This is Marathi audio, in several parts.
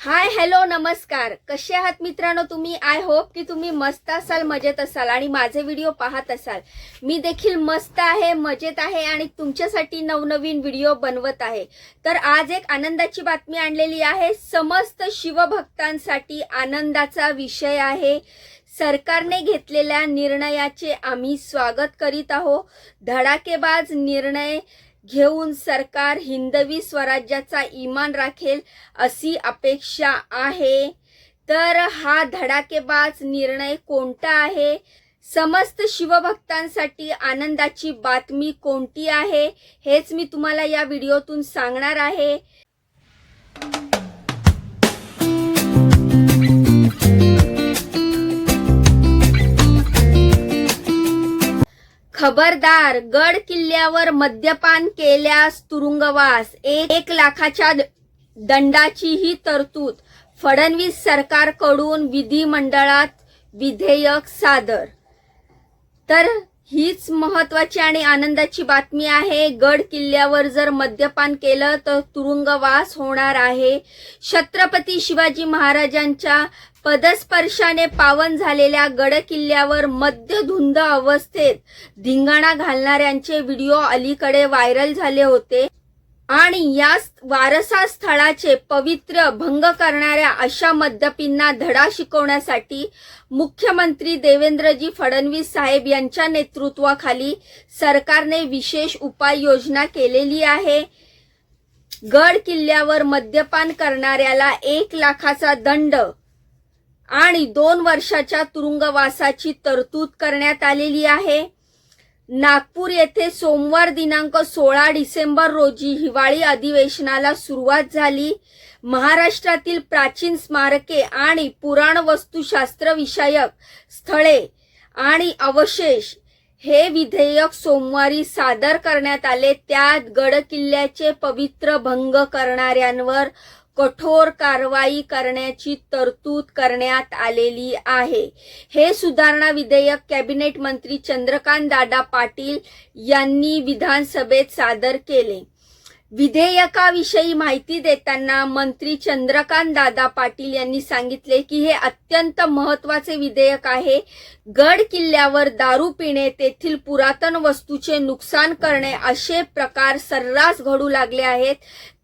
हाय हॅलो नमस्कार. कसे आहात मित्रांनो तुम्ही? आय होप की तुम्ही मस्त असाल मजेत असाल आणि माझे व्हिडिओ पाहत असाल. मी देखील मस्त आहे मजेत आहे आणि तुमच्यासाठी नवनवीन व्हिडिओ बनवत आहे. तर आज एक आनंदाची बातमी आणलेली आहे. समस्त शिवभक्तांसाठी आनंदाचा विषय आहे. सरकारने घेतलेल्या निर्णयाचे आम्ही स्वागत करीत आहोत. धडाकेबाज निर्णय घेऊन सरकार हिंदवी स्वराज्याचा इमान राखेल अशी अपेक्षा आहे. तर हा धडाकेबाज निर्णय कोणता आहे? समस्त शिवभक्तांसाठी आनंदाची बातमी कोणती आहे? हेच मी तुम्हाला या व्हिडिओतून सांगणार आहे. खबरदार गड किल्ल्यावर मद्यपान केल्यास तुरुंगवास. एक एक लाखाच्या द- दंडाचीही तरतूद. फडणवीस सरकारकडून विधिमंडळात विधेयक सादर. तर हीच महत्वाची आणि आनंदाची बातमी आहे. गड किल्ल्यावर जर मद्यपान केलं तर तुरुंगवास होणार आहे. छत्रपती शिवाजी महाराजांच्या पदस्पर्शाने पावन झालेल्या गड किल्ल्यावर मद्यधुंद अवस्थेत धिंगाणा घालणाऱ्यांचे व्हिडिओ अलीकडे व्हायरल झाले होते. आणि या वारसा स्थळाचे पवित्र भंग करणाऱ्या अशा मद्यपींना धडा शिकवण्यासाठी मुख्यमंत्री देवेंद्रजी फडणवीस साहेब यांच्या नेतृत्वाखाली सरकारने विशेष उपाययोजना केलेली आहे. गड किल्ल्यावर मद्यपान करणाऱ्याला एक लाखाचा दंड आणि दोन वर्षाच्या तुरुंगवासाची तरतूद करण्यात आलेली आहे. नागपूर येथे सोमवार दिनांक सोळा डिसेंबर रोजी हिवाळी अधिवेशनाला सुरुवात झाली. महाराष्ट्रातील प्राचीन स्मारके आणि पुराण वस्तुशास्त्र विषयक स्थळे आणि अवशेष हे विधेयक सोमवारी सादर करण्यात आले. त्यात गड किल्ल्याचे पवित्र भंग करणाऱ्यांवर कठोर कारवाई करण्याची तरतूद करण्यात आलेली आहे. हे सुधारणा विधेयक कॅबिनेट मंत्री चंद्रकांत दादा पाटील यांनी विधानसभेत सादर केले. विधेयकाविषयी माहिती देताना मंत्री चंद्रकांत दादा पाटील यांनी सांगितले की हे अत्यंत महत्त्वाचे विधेयक आहे. गड किल्ल्यावर दारू पिणे तेथील पुरातन वस्तूचे नुकसान करणे असे प्रकार सर्रास घडू लागले आहेत.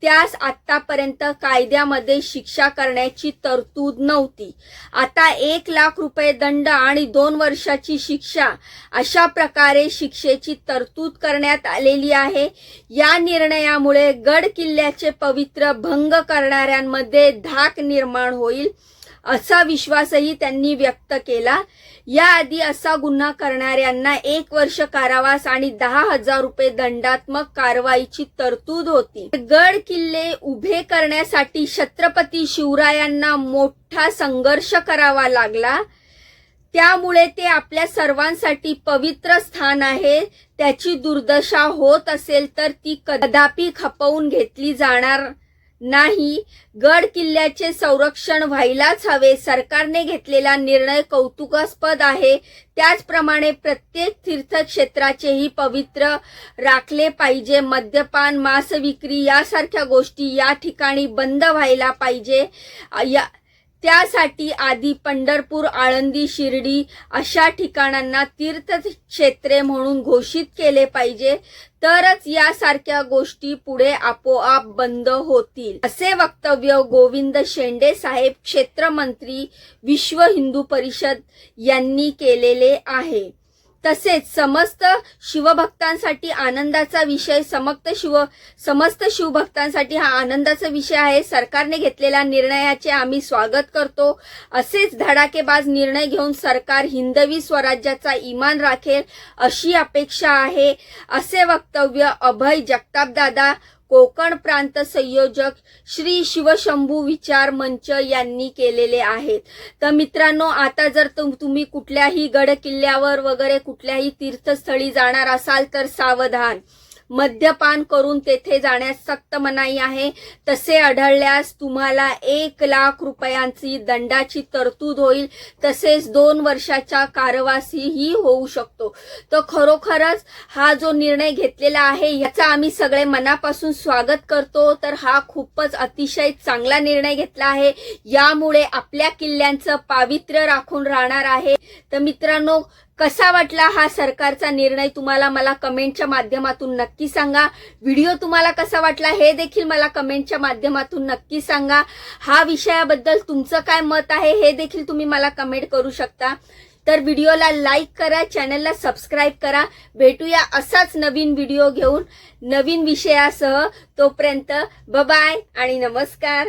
त्यास आतापर्यंत कायद्यामध्ये शिक्षा करण्याची तरतूद नव्हती. आता एक लाख रुपये दंड आणि दोन वर्षाची शिक्षा अशा प्रकारे शिक्षेची तरतूद करण्यात आलेली आहे. या निर्णयामुळे गड किल्ल्याचे पवित्र भंग करणाऱ्यांमध्ये धाक निर्माण होईल. असा विश्वासही त्यांनी व्यक्त केला. याआधी असा गुन्हा करणाऱ्यांना एक वर्ष कारावास आणि दहा हजार रुपये दंडात्मक कारवाईची तरतूद होती. गड किल्ले उभे करण्यासाठी छत्रपती शिवरायांना मोठा संघर्ष करावा लागला. त्यामुळे ते आपल्या सर्वांसाठी पवित्र स्थान आहे. त्याची दुर्दशा होत असेल तर ती कदापि खपवून घेतली जाणार नाही. गड किल्ल्याचे संरक्षण व्हायलाच हवे. सरकारने घेतलेला निर्णय कौतुकास्पद आहे. त्याचप्रमाणे प्रत्येक तीर्थक्षेत्राचेही पवित्र राखले पाहिजे. मद्यपान मांस विक्री यासारख्या गोष्टी या ठिकाणी बंद व्हायला पाहिजे. या त्यासाठी आधी पंढरपूर आळंदी शिर्डी अशा ठिकाणांना तीर्थक्षेत्रे म्हणून घोषित केले पाहिजे. तरच यासारख्या गोष्टी पुढे आपोआप बंद होतील. असे वक्तव्य गोविंद शेंडे साहेब क्षेत्रमंत्री विश्व हिंदू परिषद यांनी केलेले आहे. तसेच समस्त शिवभक्तांसाठी आनंदाचा विषय समस्त शिव समस्त शिवभक्तांसाठी हा आनंदाचा विषय आहे. सरकारने घेतलेल्या निर्णयाचे आम्ही स्वागत करतो. असेच धडाकेबाज निर्णय घेऊन सरकार हिंदवी स्वराज्याचा इमान राखेल अशी अपेक्षा आहे. असे वक्तव्य अभय जगतापदादा कोकण प्रांत संयोजक श्री शिवशंभू विचार मंच यांनी केलेले आहेत. तर मित्रांनो आता जर तुम तुम्ही कुठल्याही गड किल्ल्यावर वगैरे कुठल्याही तीर्थस्थळी जाणार असाल तर सावधान. मद्यपान करून तेथे जाण्यास सक्त मनाई आहे. तसे आढळल्यास तुम्हाला एक लाख रुपयांची दंडाची तरतूद होईल. तसेच दोन वर्षाच्या कारवासीही होऊ शकतो. तर खरोखरच हा जो निर्णय घेतलेला आहे याचा आम्ही सगळे मनापासून स्वागत करतो. तर हा खूपच अतिशय चांगला निर्णय घेतला आहे. यामुळे आपल्या किल्ल्यांचं पावित्र्य राखून राहणार आहे. तर मित्रांनो कसा वाटला हा सरकारचा निर्णय तुम्हाला मला कमेंटच्या माध्यमातून नक्की सांगा. व्हिडिओ तुम्हाला कसा वाटला हे देखील मला कमेंटच्या माध्यमातून नक्की सांगा. हा विषयाबद्दल तुमचं काय मत आहे हे देखील तुम्ही मला कमेंट करू शकता. तर व्हिडिओला लाईक करा चॅनलला सबस्क्राईब करा. भेटूया असाच नवीन व्हिडिओ घेऊन नवीन विषयासह तोपर्यंत बाय आणि नमस्कार.